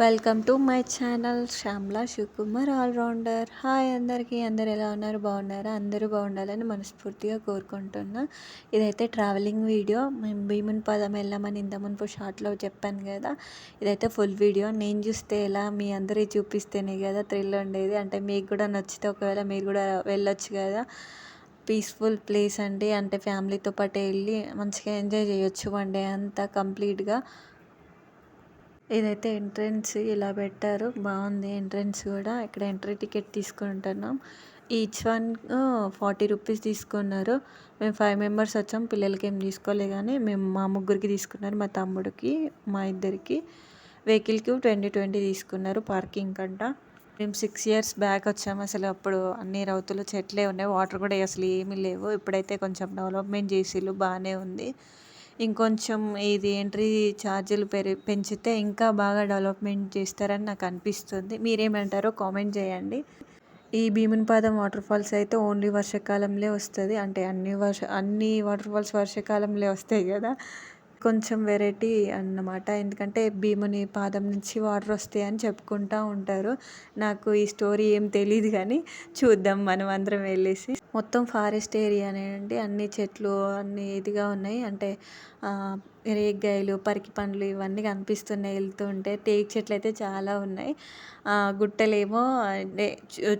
Welcome to my channel Shyamala Sivakumar all rounder. Hi అందరికీ అందరు ఎలా ఉన్నారు? బాగున్నారా? అందరూ బాగుండాలని మనస్ఫూర్తిగా కోరుకుంటున్నా. ఇదైతే ట్రావెలింగ్ వీడియో. మేము భీముని పదం వెళ్ళామని ఇంత మునుపు షార్ట్లో చెప్పాను కదా. ఇదైతే ఫుల్ వీడియో. నేను చూస్తే ఎలా? మీ అందరి చూపిస్తేనే కదా థ్రిల్ ఉండేది. అంటే మీకు కూడా నచ్చితే ఒకవేళ మీరు కూడా వెళ్ళొచ్చు కదా. పీస్ఫుల్ ప్లేస్ అండి. అంటే ఫ్యామిలీతో పాటు వెళ్ళి మంచిగా ఎంజాయ్ చేయొచ్చు వన్ డే అంతా కంప్లీట్గా. ఇదైతే ఎంట్రన్స్ ఇలా పెట్టారు బాగుంది ఎంట్రన్స్ కూడా. ఇక్కడ ఎంట్రీ టికెట్ తీసుకుంటున్నాం. ఈచ్ వన్ ఫార్టీ రూపీస్ తీసుకున్నారు. మేము ఫైవ్ మెంబర్స్ వచ్చాం. పిల్లలకి ఏం తీసుకోలే కానీ మేము మా ముగ్గురికి తీసుకున్నారు మా తమ్ముడికి మా ఇద్దరికి. వెహికల్కి ట్వంటీ ట్వంటీ తీసుకున్నారు పార్కింగ్ కంట. మేము సిక్స్ ఇయర్స్ బ్యాక్ వచ్చాము అసలు. అప్పుడు అన్ని రౌతులు చెట్లే ఉన్నాయి. వాటర్ కూడా అసలు ఏమీ లేవు. ఇప్పుడైతే కొంచెం డెవలప్మెంట్ చేసిళ్ళు బాగానే ఉంది. ఇంకొంచెం ఇది ఎంట్రీ ఛార్జీలు పెరి పెంచితే ఇంకా బాగా డెవలప్మెంట్ చేస్తారని నాకు అనిపిస్తుంది. మీరేమంటారో కామెంట్ చేయండి. ఈ భీమునిపాదం వాటర్ ఫాల్స్ అయితే ఓన్లీ వర్షాకాలంలో వస్తుంది. అంటే అన్ని వర్ష అన్ని వాటర్ ఫాల్స్ వర్షాకాలంలో వస్తాయి కదా. కొంచెం వెరైటీ అన్నమాట. ఎందుకంటే భీముని పాదం నుంచి వాటర్ వస్తాయి అని చెప్పుకుంటూ ఉంటారు. నాకు ఈ స్టోరీ ఏం తెలియదు కానీ చూద్దాం. మనం అందరం వెళ్ళేసి. మొత్తం ఫారెస్ట్ ఏరియానే అండి. అన్ని చెట్లు అన్ని ఇదిగా ఉన్నాయి. అంటే రేగ్గాయలు పరికి పండ్లు ఇవన్నీ కనిపిస్తున్నాయి వెళ్తుంటే టేక్ చెట్లు అయితే చాలా ఉన్నాయి. గుట్టలేమో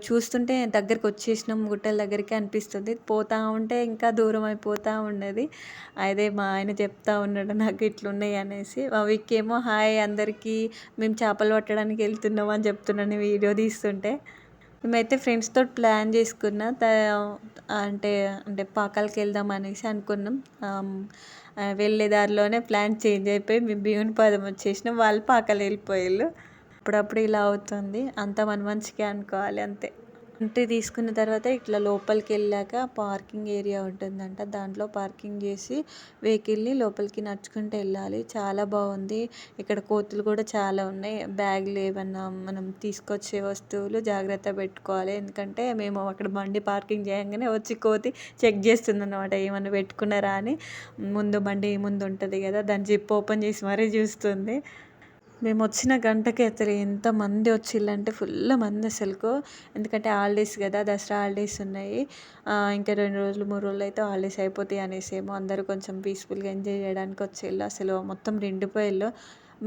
చూస్తుంటే దగ్గరికి వచ్చేసినాం. గుట్టల దగ్గరికి అనిపిస్తుంది. పోతా ఉంటే ఇంకా దూరం అయిపోతూ ఉన్నది. అదే మా ఆయన చెప్తా ఉన్నాడు నాకు ఇట్లున్నాయి అనేసి. వీకేమో హాయ్ అందరికీ మేము చేపలు పట్టడానికి వెళ్తున్నాం అని చెప్తున్నాను వీడియో తీస్తుంటే. మేమైతే ఫ్రెండ్స్తో ప్లాన్ చేసుకున్న అంటే అంటే పాకాలకి వెళ్దాం అనేసి అనుకున్నాం. వెళ్ళే దారిలోనే ప్లాన్ చేంజ్ అయిపోయి మేము భీముని పదం వచ్చేసినాం. వాళ్ళు పాకాలు వెళ్ళిపోయారు అప్పుడప్పుడు ఇలా అవుతుంది. అంత మన మంచిగా అనుకోవాలి అంతే. ఎంట్రీ తీసుకున్న తర్వాత ఇట్లా లోపలికి వెళ్ళాక పార్కింగ్ ఏరియా ఉంటుందంట. దాంట్లో పార్కింగ్ చేసి వెహికల్ని లోపలికి నడుచుకుంటూ వెళ్ళాలి. చాలా బాగుంది. ఇక్కడ కోతులు కూడా చాలా ఉన్నాయి. బ్యాగ్లు ఏమన్నా మనం తీసుకొచ్చే వస్తువులు జాగ్రత్త పెట్టుకోవాలి. ఎందుకంటే మేము అక్కడ బండి పార్కింగ్ చేయగానే వచ్చి కోతి చెక్ చేస్తుంది అనమాట ఏమన్నా పెట్టుకున్నారా అని. ముందు బండి ముందు ఉంటుంది కదా. దాని జిప్ ఓపెన్ చేసి మరీ చూస్తుంది. మేము వచ్చిన గంటకి అసలు ఎంతమంది వచ్చిల్లంటే ఫుల్ మంది అసలుకు. ఎందుకంటే హాలిడేస్ కదా దసరా హాలిడేస్ ఉన్నాయి. ఇంకా రెండు రోజులు మూడు రోజులు అయితే హాలిడేస్ అయిపోతాయి అనేసి ఏమో అందరూ కొంచెం పీస్ఫుల్గా ఎంజాయ్ చేయడానికి వచ్చేళ్ళు. అసలు మొత్తం నిండిపోయేళ్ళు.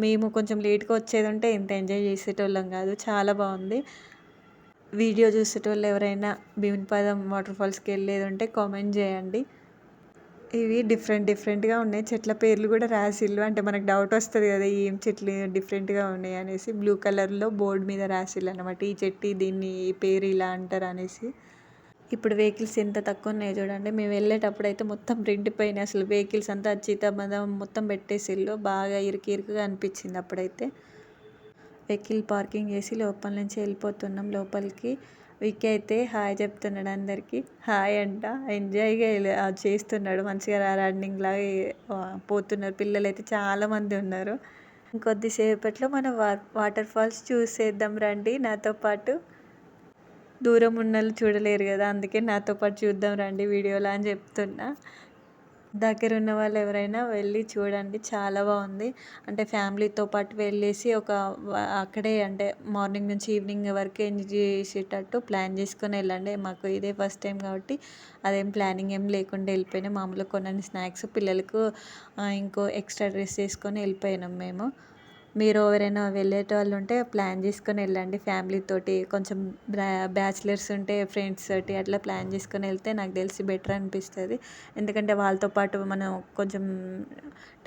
మేము కొంచెం లేట్గా వచ్చేది ఉంటే ఇంత ఎంజాయ్ చేసేటోళ్ళం కాదు. చాలా బాగుంది. వీడియో చూసేటోళ్ళు ఎవరైనా భీమునిపాదం వాటర్ ఫాల్స్కి వెళ్ళేది ఉంటే కామెంట్ చేయండి. ఇవి డిఫరెంట్ డిఫరెంట్గా ఉన్నాయి. చెట్ల పేర్లు కూడా రాసిల్లు అంటే మనకు డౌట్ వస్తుంది కదా ఏం చెట్లు డిఫరెంట్గా ఉన్నాయి అనేసి. బ్లూ కలర్లో బోర్డు మీద రాసిల్లు అనమాట ఈ చెట్టు దీన్ని పేరు ఇలా అంటారు అనేసి. ఇప్పుడు వెహికల్స్ ఎంత తక్కువ ఉన్నాయి చూడండి. మేము వెళ్ళేటప్పుడు అయితే మొత్తం పైన అసలు వెహికల్స్ అంతా అచ్చిత మొత్తం పెట్టేసిల్లు బాగా ఇరుకు ఇరుకుగా అనిపించింది అప్పుడైతే. వెహికల్ పార్కింగ్ చేసి లోపల నుంచి వెళ్ళిపోతున్నాం. లోపలికి విక్కీ అయితే హాయ్ చెప్తున్నాడు అందరికీ. హాయ్ అంట. ఎంజాయ్గా చేస్తున్నాడు. మంచిగా రన్నింగ్ లాగా పోతున్నారు. పిల్లలు అయితే చాలామంది ఉన్నారు. ఇంకొద్దిసేపట్లో మనం వా వాటర్ ఫాల్స్ చూసేద్దాం రండి. నాతో పాటు దూరం ఉన్న చూడలేరు కదా అందుకే నాతో పాటు చూద్దాం రండి వీడియోలో అని చెప్తున్నా. దగ్గర ఉన్న వాళ్ళు ఎవరైనా వెళ్ళి చూడండి. చాలా బాగుంది. అంటే ఫ్యామిలీతో పాటు వెళ్ళేసి ఒక అక్కడే అంటే మార్నింగ్ నుంచి ఈవినింగ్ వరకు ఎంజాయ్ చేసేటట్టు ప్లాన్ చేసుకొని వెళ్ళండి. మాకు ఇదే ఫస్ట్ టైం కాబట్టి అదేం ప్లానింగ్ ఏం లేకుండా వెళ్ళిపోయినాం. మామూలుగా కొన్ని స్నాక్స్ పిల్లలకు ఇంకో ఎక్స్ట్రా డ్రెస్ వేసుకొని వెళ్ళిపోయినాం మేము. మీరు ఎవరైనా వెళ్ళేటోళ్ళు ఉంటే ప్లాన్ చేసుకొని వెళ్ళండి ఫ్యామిలీతోటి కొంచెం బ్యాచిలర్స్ ఉంటే ఫ్రెండ్స్ తోటి అట్లా ప్లాన్ చేసుకొని వెళ్తే నాకు తెలిసి బెటర్ అనిపిస్తుంది. ఎందుకంటే వాళ్ళతో పాటు మనం కొంచెం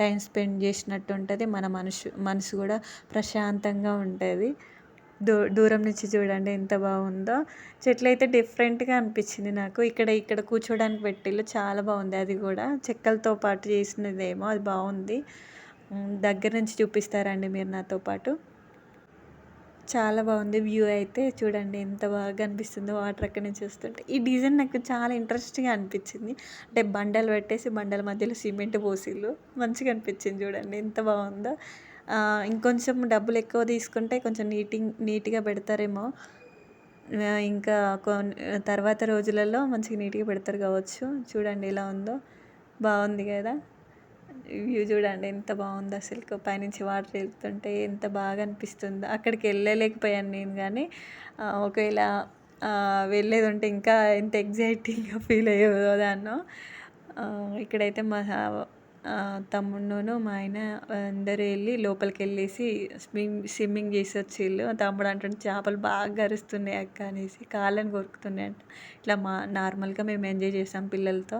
టైం స్పెండ్ చేసినట్టు ఉంటుంది. మన మనసు మనసు కూడా ప్రశాంతంగా ఉంటుంది. దూ దూరం నుంచి చూడండి ఎంత బాగుందో. చెట్లు అయితే డిఫరెంట్గా అనిపించింది నాకు. ఇక్కడ ఇక్కడ కూర్చోడానికి పెట్టిళ్ళు చాలా బాగుంది అది కూడా. చెక్కలతో పాటు చేసినదేమో అది బాగుంది. దగ్గర నుంచి చూపిస్తారండి మీరు నాతో పాటు. చాలా బాగుంది వ్యూ అయితే. చూడండి ఎంత బాగా అనిపిస్తుందో వాటర్ అక్కడి నుంచి వస్తుంటే. ఈ డిజైన్ నాకు చాలా ఇంట్రెస్టింగ్గా అనిపించింది. అంటే బండలు పెట్టేసి బండల మధ్యలో సిమెంట్ పోసిళ్ళు. మంచిగా అనిపించింది చూడండి ఎంత బాగుందో. ఇంకొంచెం డబ్బులు ఎక్కువ తీసుకుంటే కొంచెం నీటింగ్ నీట్గా పెడతారేమో. ఇంకా తర్వాత రోజులలో మంచిగా నీట్గా పెడతారు కావచ్చు. చూడండి ఎలా ఉందో. బాగుంది కదా. వ్యూ చూడండి ఎంత బాగుందో అసలు పైనుంచి వాటర్ వెళ్తుంటే ఎంత బాగా అనిపిస్తుందో. అక్కడికి వెళ్ళలేకపోయాను నేను కానీ ఒకవేళ వెళ్ళేది ఉంటే ఇంకా ఎంత ఎగ్జైటింగ్గా ఫీల్ అయ్యేదాన్నో ఇక్కడైతే మా తమ్ముడును మా ఆయన అందరూ వెళ్ళి లోపలికి వెళ్ళేసి స్విమ్మింగ్ స్విమ్మింగ్ చేసి వచ్చిళ్ళు తమ్ముడు అంటుండు చేపలు బాగా కరుస్తున్నాయి అక్క అనేసి కాళ్ళని కొరుకుతున్నాయి అంట. ఇట్లా మా నార్మల్గా మేము ఎంజాయ్ చేసాం పిల్లలతో.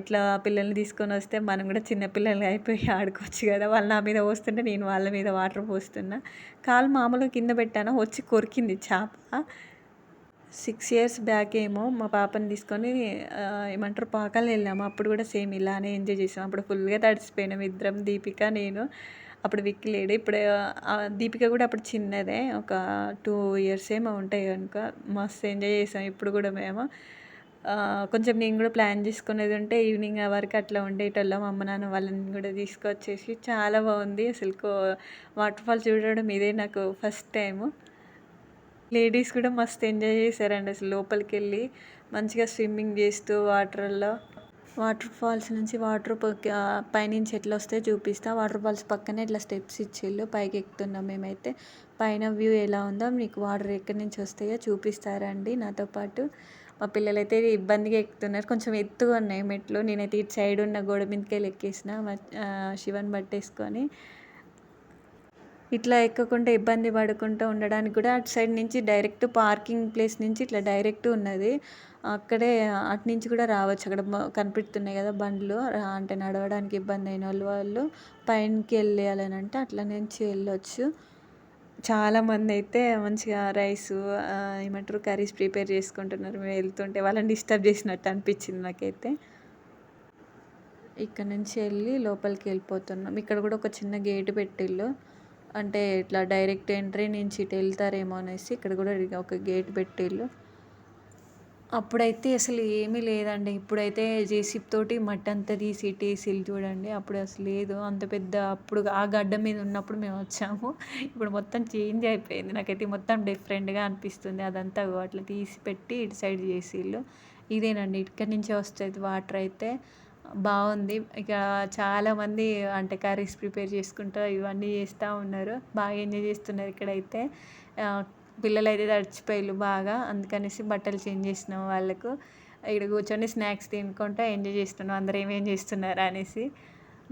ఇట్లా పిల్లల్ని తీసుకొని వస్తే మనం కూడా చిన్నపిల్లలు అయిపోయి ఆడుకోవచ్చు కదా. వాళ్ళు నా మీద పోస్తుంటే నేను వాళ్ళ మీద వాటర్ పోస్తున్నా. కాలు మామూలుగా కింద పెట్టాను వచ్చి కొరికింది చేప. సిక్స్ ఇయర్స్ బ్యాక్ ఏమో మా పాపని తీసుకొని ఏమంటారు పాకాలు వెళ్ళాము. అప్పుడు కూడా సేమ్ ఇలానే ఎంజాయ్ చేసాం. అప్పుడు ఫుల్గా తడిసిపోయినాం ఇద్దరం దీపిక నేను. అప్పుడు విక్కి లేడు. ఇప్పుడు దీపిక కూడా అప్పుడు చిన్నదే. ఒక టూ ఇయర్స్ ఏమో ఉంటాయి కనుక. మస్తు ఎంజాయ్ చేసాం. ఇప్పుడు కూడా మేము. కొంచెం నేను కూడా ప్లాన్ చేసుకునేది ఉంటే ఈవినింగ్ వరకు అట్లా ఉండేటోళ్ళం. అమ్మ నాన్న వాళ్ళని కూడా తీసుకొచ్చేసి చాలా బాగుంది. అసలు వాటర్ ఫాల్ చూడడం ఇదే నాకు ఫస్ట్ టైము లేడీస్ కూడా మస్తు ఎంజాయ్ చేశారండి అసలు లోపలికి వెళ్ళి. మంచిగా స్విమ్మింగ్ చేస్తూ వాటర్లో వాటర్ ఫాల్స్ నుంచి వాటర్ పైనుంచి ఎట్లా వస్తే చూపిస్తా. వాటర్ ఫాల్స్ పక్కనే ఇట్లా స్టెప్స్ ఇచ్చిళ్ళు. పైకి ఎక్కుతున్నాం మేమైతే. పైన వ్యూ ఎలా ఉందో మీకు వాటర్ ఎక్కడి నుంచి వస్తాయో చూపిస్తారండి నాతో పాటు. మా పిల్లలైతే ఇబ్బందిగా ఎక్కుతున్నారు. కొంచెం ఎత్తుగా ఉన్నాయి మెట్లు. నేనైతే ఇటు సైడ్ ఉన్న గోడ మీదకి ఎక్కేసిన శివన్ పట్టేసుకొని ఇట్లా ఎక్కకుండా ఇబ్బంది పడకుండా ఉండడానికి కూడా అటు సైడ్ నుంచి డైరెక్ట్ పార్కింగ్ ప్లేస్ నుంచి ఇట్లా డైరెక్ట్ ఉన్నది. అక్కడే అటు నుంచి కూడా రావచ్చు. అక్కడ కనిపిస్తున్నాయి కదా బండ్లు. అంటే నడవడానికి ఇబ్బంది అయిన వాళ్ళు వాళ్ళు పైనకి వెళ్ళాలని అంటే అట్లా నుంచి వెళ్ళొచ్చు. చాలామంది అయితే మంచిగా రైస్ ఏమంటారు కర్రీస్ ప్రిపేర్ చేసుకుంటున్నారు. మేము వెళ్తుంటే వాళ్ళని డిస్టర్బ్ చేసినట్టు అనిపించింది నాకైతే ఇక్కడ నుంచి వెళ్ళి లోపలికి వెళ్ళిపోతున్నాం. ఇక్కడ కూడా ఒక చిన్న గేట్ పెట్టిళ్ళు. అంటే ఇట్లా డైరెక్ట్ ఎంట్రీ నుంచి ఇటు వెళ్తారేమో అనేసి ఇక్కడ కూడా ఒక గేట్ పెట్టిళ్ళు. అప్పుడైతే అసలు ఏమీ లేదండి. ఇప్పుడైతే జేసీబీ తోటి మట్టి అంతా తీసి ఇటేసిల్లు చూడండి. అప్పుడు అసలు లేదు. అంత పెద్ద అప్పుడు ఆ గడ్డ మీద ఉన్నప్పుడు మేము వచ్చాము. ఇప్పుడు మొత్తం చేంజ్ అయిపోయింది. నాకైతే మొత్తం డిఫరెంట్గా అనిపిస్తుంది. అదంతా అట్లా తీసి పెట్టి ఇటు సైడ్ చేసిళ్ళు ఇదేనండి. ఇక్కడి నుంచే వస్తుంది వాటర్ అయితే. బాగుంది. ఇక చాలామంది అంటే కర్రీస్ ప్రిపేర్ చేసుకుంటూ ఇవన్నీ చేస్తూ ఉన్నారు. బాగా ఎంజాయ్ చేస్తున్నారు ఇక్కడైతే. పిల్లలు అయితే తడిచిపోయారు బాగా. అందుకనేసి బట్టలు చేంజ్ చేసినాం వాళ్ళకు. ఇక్కడ కూర్చొని స్నాక్స్ తినుకుంటా ఎంజాయ్ చేస్తున్నాం. అందరూ ఏమేం చేస్తున్నారు అనేసి.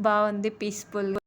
బాగుంది పీస్ఫుల్